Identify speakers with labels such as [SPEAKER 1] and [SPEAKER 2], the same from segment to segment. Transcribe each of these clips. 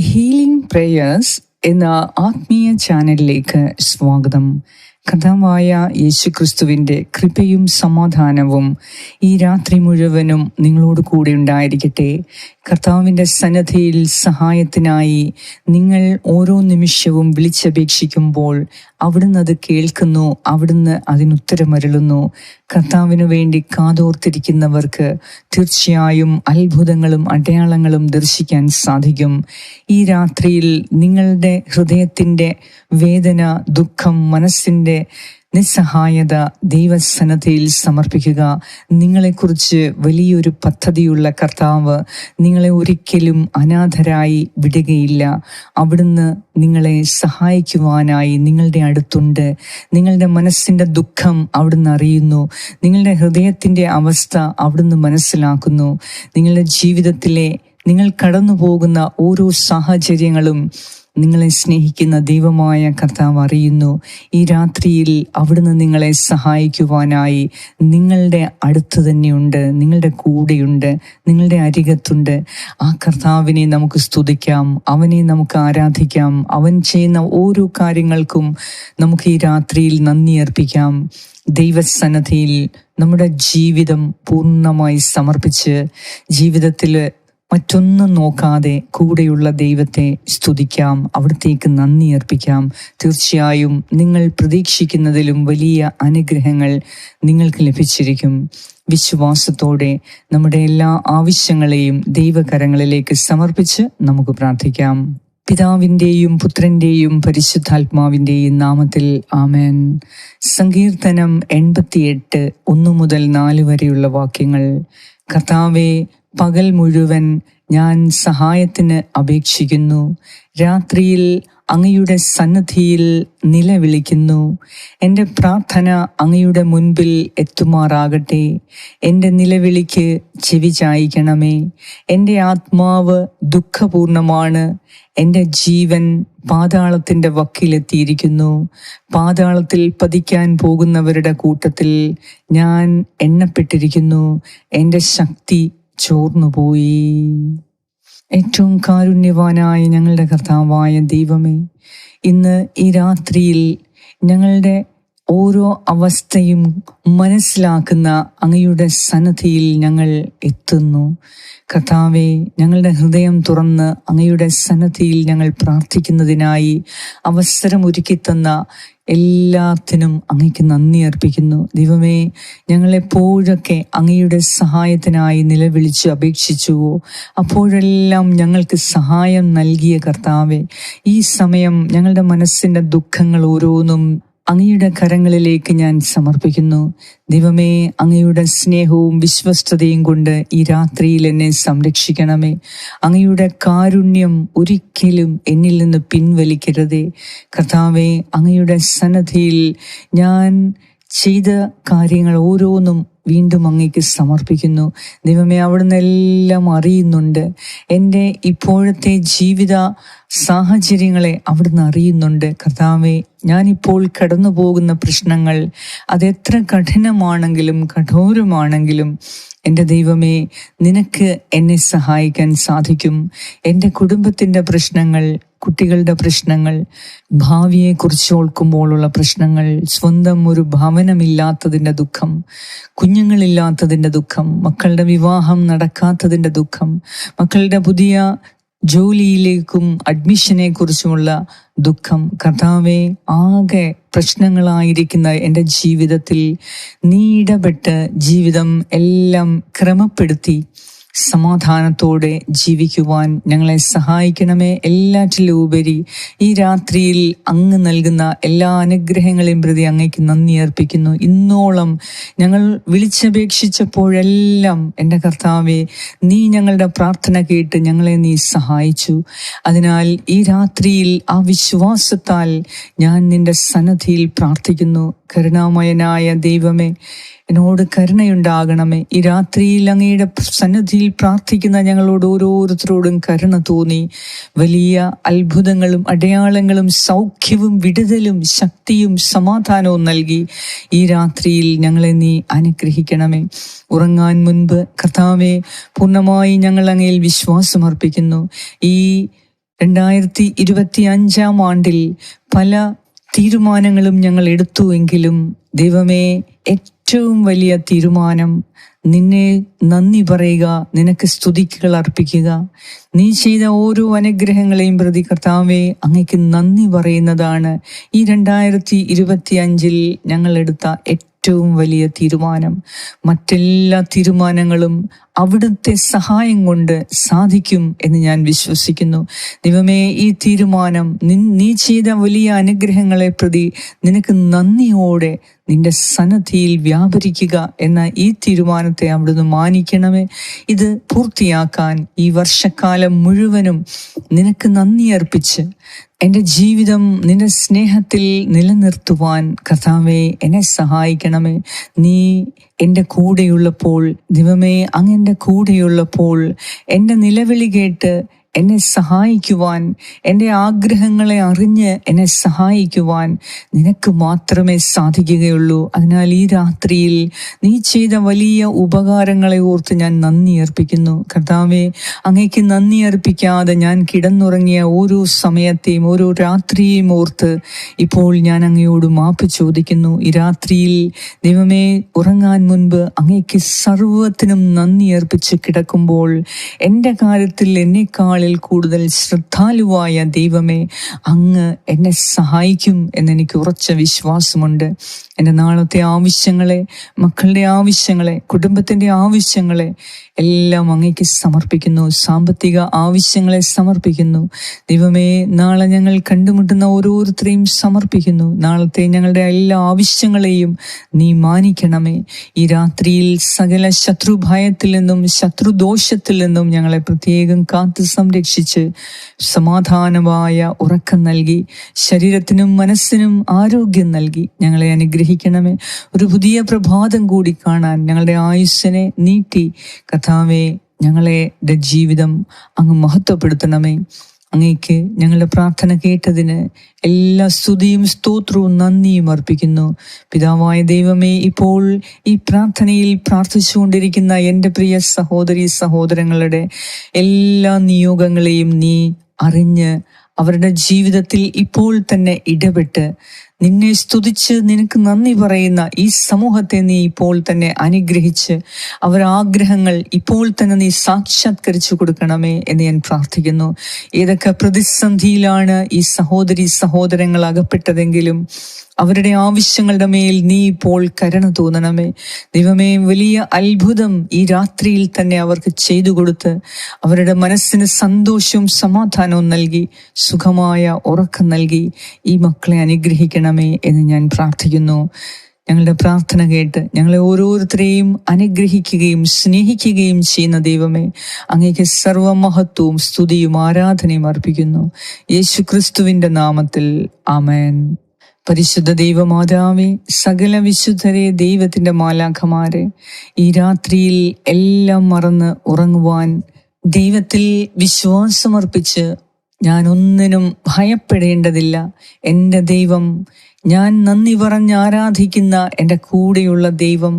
[SPEAKER 1] Healing prayers എന്ന ആത്മീയ ചാനലിലേക്ക് സ്വാഗതം. കഥാവായ യേശുക്രിസ്തുവിന്റെ കൃപയും സമാധാനവും ഈ രാത്രി മുഴുവനും നിങ്ങളോട് കൂടെ ഉണ്ടായിരിക്കട്ടെ. കർത്താവിന്റെ സന്നദ്ധയിൽ സഹായത്തിനായി നിങ്ങൾ ഓരോ നിമിഷവും വിളിച്ചപേക്ഷിക്കുമ്പോൾ അവിടുന്ന് അത് കേൾക്കുന്നു അവിടുന്ന് അതിനുത്തരമരുളുന്നു. കർത്താവിനു വേണ്ടി കാതോർത്തിരിക്കുന്നവർക്ക് തീർച്ചയായും അത്ഭുതങ്ങളും അടയാളങ്ങളും ദർശിക്കാൻ സാധിക്കും. ഈ രാത്രിയിൽ നിങ്ങളുടെ ഹൃദയത്തിന്റെ വേദന ദുഃഖം മനസ്സിന്റെ നിസ്സഹായത ദൈവസന്നദ്ധയിൽ സമർപ്പിക്കുക. നിങ്ങളെക്കുറിച്ച് വലിയൊരു പദ്ധതിയുള്ള കർത്താവ് നിങ്ങളെ ഒരിക്കലും അനാഥരായി വിടുകയില്ല. അവിടുന്ന് നിങ്ങളെ സഹായിക്കുവാനായി നിങ്ങളുടെ അടുത്തുണ്ട്. നിങ്ങളുടെ മനസ്സിന്റെ ദുഃഖം അവിടുന്ന് അറിയുന്നു. നിങ്ങളുടെ ഹൃദയത്തിന്റെ അവസ്ഥ അവിടുന്ന് മനസ്സിലാക്കുന്നു. നിങ്ങളുടെ ജീവിതത്തിലെ നിങ്ങൾ കടന്നു പോകുന്ന ഓരോ സാഹചര്യങ്ങളും നിങ്ങളെ സ്നേഹിക്കുന്ന ദൈവമായ കർത്താവ് അറിയുന്നു. ഈ രാത്രിയിൽ അവിടുന്ന് നിങ്ങളെ സഹായിക്കുവാനായി നിങ്ങളുടെ അടുത്ത് തന്നെയുണ്ട്. നിങ്ങളുടെ കൂടെയുണ്ട്. നിങ്ങളുടെ അരികത്തുണ്ട്. ആ കർത്താവിനെ നമുക്ക് സ്തുതിക്കാം. അവനെ നമുക്ക് ആരാധിക്കാം. അവൻ ചെയ്യുന്ന ഓരോ കാര്യങ്ങൾക്കും നമുക്ക് ഈ രാത്രിയിൽ നന്ദി അർപ്പിക്കാം. ദൈവസന്നദ്ധിയിൽ നമ്മുടെ ജീവിതം പൂർണമായി സമർപ്പിച്ച് ജീവിതത്തിൽ മറ്റൊന്നും നോക്കാതെ കൂടെയുള്ള ദൈവത്തെ സ്തുതിക്കാം അവിടത്തേക്ക് നന്ദി അർപ്പിക്കാം. തീർച്ചയായും നിങ്ങൾ പ്രതീക്ഷിക്കുന്നതിലും വലിയ അനുഗ്രഹങ്ങൾ നിങ്ങൾക്ക് ലഭിച്ചിരിക്കും. വിശ്വാസത്തോടെ നമ്മുടെ എല്ലാ ആവശ്യങ്ങളെയും ദൈവകരങ്ങളിലേക്ക് സമർപ്പിച്ച് നമുക്ക് പ്രാർത്ഥിക്കാം. പിതാവിന്റെയും പുത്രന്റെയും പരിശുദ്ധാത്മാവിന്റെയും നാമത്തിൽ ആമേൻ. സങ്കീർത്തനം എൺപത്തിയെട്ട് ഒന്നു മുതൽ നാല് വരെയുള്ള വാക്യങ്ങൾ. കർത്താവെ പകൽ മുഴുവൻ ഞാൻ സഹായത്തിന് അപേക്ഷിക്കുന്നു. രാത്രിയിൽ അങ്ങയുടെ സന്നദ്ധിയിൽ നിലവിളിക്കുന്നു. എന്റെ പ്രാർത്ഥന അങ്ങയുടെ മുൻപിൽ എത്തുമാറാകട്ടെ. എന്റെ നിലവിളിക്ക് ചെവി ചായ്ക്കണമേ. എന്റെ ആത്മാവ് ദുഃഖപൂർണമാണ്. എന്റെ ജീവൻ പാതാളത്തിന്റെ വക്കിലെത്തിയിരിക്കുന്നു. പാതാളത്തിൽ പതിക്കാൻ പോകുന്നവരുടെ കൂട്ടത്തിൽ ഞാൻ എണ്ണപ്പെട്ടിരിക്കുന്നു. എന്റെ ശക്തി ചോർന്നുപോയി. ഏറ്റവും കാരുണ്യവാനായ ഞങ്ങളുടെ കർത്താവായ ദൈവമേ ഇന്ന് ഈ രാത്രിയിൽ ഞങ്ങളുടെ ഓരോ അവസ്ഥയും മനസ്സിലാക്കുന്ന അങ്ങയുടെ സന്നദ്ധിയിൽ ഞങ്ങൾ എത്തുന്നു. കർത്താവെ ഞങ്ങളുടെ ഹൃദയം തുറന്ന് അങ്ങയുടെ സന്നദ്ധിയിൽ ഞങ്ങൾ പ്രാർത്ഥിക്കുന്നതിനായി അവസരമൊരുക്കിത്തന്ന എല്ലാത്തിനും അങ്ങയ്ക്ക് നന്ദി അർപ്പിക്കുന്നു. ദൈവമേ ഞങ്ങളെപ്പോഴൊക്കെ അങ്ങയുടെ സഹായത്തിനായി നിലവിളിച്ച് അപേക്ഷിച്ചുവോ അപ്പോഴെല്ലാം ഞങ്ങൾക്ക് സഹായം നൽകിയ കർത്താവെ ഈ സമയം ഞങ്ങളുടെ മനസ്സിന്റെ ദുഃഖങ്ങൾ ഓരോന്നും അങ്ങയുടെ കരങ്ങളിലേക്ക് ഞാൻ സമർപ്പിക്കുന്നു. ദൈവമേ അങ്ങയുടെ സ്നേഹവും വിശ്വസ്തതയും കൊണ്ട് ഈ രാത്രിയിൽ എന്നെ സംരക്ഷിക്കണമേ. അങ്ങയുടെ കാരുണ്യം ഒരിക്കലും എന്നിൽ നിന്ന് പിൻവലിക്കരുതേ. കർത്താവെ അങ്ങയുടെ സന്നദ്ധിയിൽ ഞാൻ ചെയ്ത കാര്യങ്ങൾ ഓരോന്നും വീണ്ടും അങ്ങേക്ക് സമർപ്പിക്കുന്നു. ദൈവമേ അവിടുന്ന് എല്ലാം അറിയുന്നുണ്ട്. എന്റെ ഇപ്പോഴത്തെ ജീവിത സാഹചര്യങ്ങളെ അവിടുന്ന് അറിയുന്നുണ്ട്. കർത്താവെ ഞാനിപ്പോൾ കടന്നു പോകുന്ന പ്രശ്നങ്ങൾ അതെത്ര കഠിനമാണെങ്കിലും കഠോരമാണെങ്കിലും എന്റെ ദൈവമേ നിനക്ക് എന്നെ സഹായിക്കാൻ സാധിക്കും. എന്റെ കുടുംബത്തിന്റെ പ്രശ്നങ്ങൾ കുട്ടികളുടെ പ്രശ്നങ്ങൾ ഭാവിയെക്കുറിച്ച് ഓർക്കുമ്പോഴുള്ള പ്രശ്നങ്ങൾ സ്വന്തം ഒരു ഭവനമില്ലാത്തതിന്റെ ദുഃഖം കുഞ്ഞുങ്ങളില്ലാത്തതിന്റെ ദുഃഖം മക്കളുടെ വിവാഹം നടക്കാത്തതിന്റെ ദുഃഖം മക്കളുടെ പുതിയ ജോലിയിലേക്കും അഡ്മിഷനെ കുറിച്ചുമുള്ള ദുഃഖം. കർത്താവെ ആകെ പ്രശ്നങ്ങളായിരിക്കുന്ന എന്റെ ജീവിതത്തിൽ നീ ഇടപെട്ട് ജീവിതം എല്ലാം ക്രമപ്പെടുത്തി. സമാധാനത്തോടെ ജീവിക്കുവാൻ ഞങ്ങളെ സഹായിക്കണമേ. എല്ലാറ്റിലും ഉപരി ഈ രാത്രിയിൽ അങ്ങ് നൽകുന്ന എല്ലാ അനുഗ്രഹങ്ങളെയും പ്രതി അങ്ങേക്ക് നന്ദി അർപ്പിക്കുന്നു. ഇന്നോളം ഞങ്ങൾ വിളിച്ചപേക്ഷിച്ചപ്പോഴെല്ലാം എന്റെ കർത്താവെ നീ ഞങ്ങളുടെ പ്രാർത്ഥന കേട്ട് ഞങ്ങളെ നീ സഹായിച്ചു. അതിനാൽ ഈ രാത്രിയിൽ ആ വിശ്വാസത്താൽ ഞാൻ നിന്റെ സന്നദ്ധിയിൽ പ്രാർത്ഥിക്കുന്നു. കരുണാമയനായ ദൈവമേ എന്നോട് കരുണയുണ്ടാകണമേ. ഈ രാത്രിയിൽ അങ്ങയുടെ സന്നിധിയിൽ പ്രാർത്ഥിക്കുന്ന ഞങ്ങളോട് ഓരോരുത്തരോടും കരുണ തോന്നി. വലിയ അത്ഭുതങ്ങളും അടയാളങ്ങളും സൗഖ്യവും വിടുതലും ശക്തിയും സമാധാനവും നൽകി. ഈ രാത്രിയിൽ ഞങ്ങളെ നീ അനുഗ്രഹിക്കണമേ. ഉറങ്ങാൻ മുൻപ് കർത്താവെ പൂർണമായി ഞങ്ങൾ അങ്ങയിൽ വിശ്വാസമർപ്പിക്കുന്നു ഈ രണ്ടായിരത്തി ഇരുപത്തി അഞ്ചാം ആണ്ടിൽ പല തീരുമാനങ്ങളും ഞങ്ങൾ എടുത്തു എങ്കിലും ദൈവമേ ഏറ്റവും വലിയ തീരുമാനം നിന്നെ നന്ദി പറയുക നിനക്ക് സ്തുതിക്കുകൾ അർപ്പിക്കുക. നീ ചെയ്ത ഓരോ അനുഗ്രഹങ്ങളെയും പ്രതി കർത്താവേ അങ്ങയ്ക്ക് നന്ദി പറയുന്നതാണ്. ഈ രണ്ടായിരത്തി ഇരുപത്തി അഞ്ചിൽ ഞങ്ങൾ എടുത്ത ഏറ്റവും വലിയ തീരുമാനം. മറ്റെല്ലാ തീരുമാനങ്ങളും അവിടുത്തെ സഹായം കൊണ്ട് സാധിക്കും എന്ന് ഞാൻ വിശ്വസിക്കുന്നു. ദൈവമേ ഈ തീരുമാനം നീ ചെയ്ത വലിയ അനുഗ്രഹങ്ങളെ പ്രതി നിനക്ക് നന്ദിയോടെ നിന്റെ സന്നദ്ധിയിൽ വ്യാപരിക്കുക എന്ന ഈ തീരുമാനത്തെ അവിടുന്ന് മാനിക്കണമേ. ഇത് പൂർത്തിയാക്കാൻ ഈ വർഷക്കാലം മുഴുവനും നിനക്ക് നന്ദി അർപ്പിച്ച് എന്റെ ജീവിതം നിന്റെ സ്നേഹത്തിൽ നിലനിർത്തുവാൻ കഥാവേ എന്നെ സഹായിക്കണമേ. നീ എന്റെ കൂടെയുള്ളപ്പോൾ ദിവമേ അങ്ങ് എന്റെ കൂടെയുള്ളപ്പോൾ എന്റെ നിലവിളി കേട്ട് എന്നെ സഹായിക്കുവാൻ എന്റെ ആഗ്രഹങ്ങളെ അറിഞ്ഞ് എന്നെ സഹായിക്കുവാൻ നിനക്ക് മാത്രമേ സാധിക്കുകയുള്ളൂ. അതിനാൽ ഈ രാത്രിയിൽ നീ ചെയ്ത വലിയ ഉപകാരങ്ങളെ ഓർത്ത് ഞാൻ നന്ദി അർപ്പിക്കുന്നു. കർത്താവെ അങ്ങേക്ക് നന്ദി അർപ്പിക്കാതെ ഞാൻ കിടന്നുറങ്ങിയ ഓരോ സമയത്തെയും ഓരോ രാത്രിയെയും ഓർത്ത് ഇപ്പോൾ ഞാൻ അങ്ങയോട് മാപ്പ് ചോദിക്കുന്നു. ഈ രാത്രിയിൽ ദൈവമേ ഉറങ്ങാൻ മുൻപ് അങ്ങേക്ക് സർവത്തിനും നന്ദി അർപ്പിച്ച് കിടക്കുമ്പോൾ എന്റെ കാര്യത്തിൽ എന്നെക്കാളിൽ കൂടുതൽ ശ്രദ്ധാലുവായ ദൈവമേ അങ്ങ് എന്നെ സഹായിക്കും എന്നെനിക്ക് ഉറച്ച വിശ്വാസമുണ്ട്. എന്റെ നാളത്തെ ആവശ്യങ്ങളെ മക്കളുടെ ആവശ്യങ്ങളെ കുടുംബത്തിന്റെ ആവശ്യങ്ങളെ എല്ലാം അങ്ങേക്ക് സമർപ്പിക്കുന്നു. സാമ്പത്തിക ആവശ്യങ്ങളെ സമർപ്പിക്കുന്നു. ദൈവമേ നാളെ ഞങ്ങൾ കണ്ടുമുട്ടുന്ന ഓരോരുത്തരെയും സമർപ്പിക്കുന്നു. നാളത്തെ ഞങ്ങളുടെ എല്ലാ ആവശ്യങ്ങളെയും നീ മാനിക്കണമേ. ഈ രാത്രിയിൽ സകല ശത്രുഭയത്തിൽ നിന്നും ശത്രുദോഷത്തിൽ നിന്നും ഞങ്ങളെ പ്രത്യേകം കാത്തു സംരക്ഷിച്ച് സമാധാനമായ ഉറക്കം നൽകി ശരീരത്തിനും മനസ്സിനും ആരോഗ്യം നൽകി. ഞങ്ങളെ അനുഗ്രഹിക്കണമേ. ഒരു പുതിയ പ്രഭാതം കൂടി കാണാൻ ഞങ്ങളുടെ ആയുസ്സിനെ നീട്ടി. കഥാവെ ഞങ്ങളെ ജീവിതം അങ്ങ് മഹത്വപ്പെടുത്തണമേ. അങ്ങേക്ക് ഞങ്ങളുടെ പ്രാർത്ഥന കേട്ടതിന് എല്ലാ സ്തുതിയും സ്തോത്രവും നന്ദിയും അർപ്പിക്കുന്നു. പിതാവായ ദൈവമേ ഇപ്പോൾ ഈ പ്രാർത്ഥനയിൽ പ്രാർത്ഥിച്ചുകൊണ്ടിരിക്കുന്ന എന്റെ പ്രിയ സഹോദരി സഹോദരങ്ങളുടെ എല്ലാ നിയോഗങ്ങളെയും നീ അറിഞ്ഞ് അവരുടെ ജീവിതത്തിൽ ഇപ്പോൾ തന്നെ ഇടപെട്ട് നിന്നെ സ്തുതിച്ച് നിനക്ക് നന്ദി പറയുന്ന ഈ സമൂഹത്തെ നീ ഇപ്പോൾ തന്നെ അനുഗ്രഹിച്ച് അവർ ആഗ്രഹങ്ങൾ ഇപ്പോൾ തന്നെ നീ സാക്ഷാത്കരിച്ചു കൊടുക്കണമേ എന്ന് ഞാൻ പ്രാർത്ഥിക്കുന്നു. ഏതൊക്കെ പ്രതിസന്ധിയിലാണ് ഈ സഹോദരി സഹോദരങ്ങൾ അകപ്പെട്ടതെങ്കിലും അവരുടെ ആവശ്യങ്ങളുടെ മേൽ നീ ഇപ്പോൾ കരുണ തോന്നണമേ. ദൈവമേ വലിയ അത്ഭുതം ഈ രാത്രിയിൽ തന്നെ അവർക്ക് ചെയ്തു കൊടുത്ത് അവരുടെ മനസ്സിന് സന്തോഷവും സമാധാനവും നൽകി സുഖമായ ഉറക്കം നൽകി ഈ മക്കളെ അനുഗ്രഹിക്കണമേ എന്ന് ഞാൻ പ്രാർത്ഥിക്കുന്നു. ഞങ്ങളുടെ പ്രാർത്ഥന കേട്ട് ഞങ്ങളെ ഓരോരുത്തരെയും അനുഗ്രഹിക്കുകയും സ്നേഹിക്കുകയും ചെയ്യുന്ന ദൈവമേ അങ്ങേക്ക് സർവമഹത്വവും സ്തുതിയും ആരാധനയും അർപ്പിക്കുന്നു. യേശു ക്രിസ്തുവിന്റെ നാമത്തിൽ അമേൻ പരിശുദ്ധ ദൈവമാതാവി സകല വിശുദ്ധരെ ദൈവത്തിന്റെ മാലാഖമാരെ ഈ രാത്രിയിൽ എല്ലാം മറന്ന് ഉറങ്ങുവാൻ ദൈവത്തിൽ വിശ്വാസമർപ്പിച്ച് ഞാൻ ഒന്നിനും ഭയപ്പെടേണ്ടതില്ല. എന്റെ ദൈവം ഞാൻ നന്ദി പറഞ്ഞ് ആരാധിക്കുന്ന എന്റെ കൂടെയുള്ള ദൈവം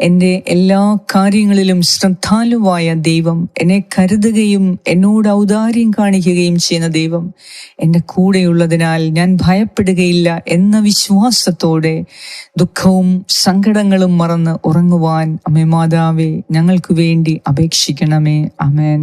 [SPEAKER 1] എന്റെ എല്ലാ കാര്യങ്ങളിലും ശ്രദ്ധാലുവായ ദൈവം എന്നെ കരുതുകയും എന്നോട് ഔദാര്യം കാണിക്കുകയും ചെയ്യുന്ന ദൈവം എന്റെ കൂടെയുള്ളതിനാൽ ഞാൻ ഭയപ്പെടുകയില്ല എന്ന വിശ്വാസത്തോടെ ദുഃഖവും സങ്കടങ്ങളും മറന്ന് ഉറങ്ങുവാൻ അമ്മേ മാതാവേ ഞങ്ങൾക്ക് വേണ്ടി അപേക്ഷിക്കണമേ. അമേൻ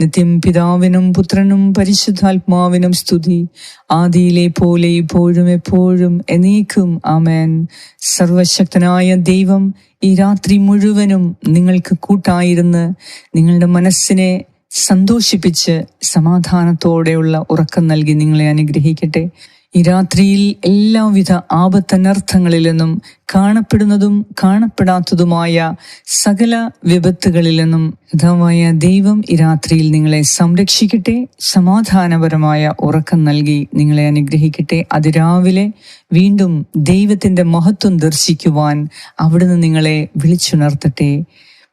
[SPEAKER 1] നിത്യം പിതാവിനും പുത്രനും പരിശുദ്ധാത്മാവിനും സ്തുതി. ആദിയിലെ പോലെ ഇപ്പോഴും എപ്പോഴും എന്നേക്കും ആമേൻ. സർവശക്തനായ ദൈവം ഈ രാത്രി മുഴുവനും നിങ്ങൾക്ക് കൂട്ടായിരുന്ന് നിങ്ങളുടെ മനസ്സിനെ സന്തോഷിപ്പിച്ച് സമാധാനത്തോടെയുള്ള ഉറക്കം നൽകി നിങ്ങളെ അനുഗ്രഹിക്കട്ടെ. ഈ രാത്രിയിൽ എല്ലാവിധ ആപത്തനർത്ഥങ്ങളിൽ നിന്നും കാണപ്പെടുന്നതും കാണപ്പെടാത്തതുമായ സകല വിപത്തുകളിൽ നിന്നും ഹിതമായ ദൈവം ഈ രാത്രിയിൽ നിങ്ങളെ സംരക്ഷിക്കട്ടെ സമാധാനപരമായ ഉറക്കം നൽകി നിങ്ങളെ അനുഗ്രഹിക്കട്ടെ. അതിരാവിലെ വീണ്ടും ദൈവത്തിന്റെ മഹത്വം ദർശിക്കുവാൻ അവിടുന്ന് നിങ്ങളെ വിളിച്ചുണർത്തട്ടെ.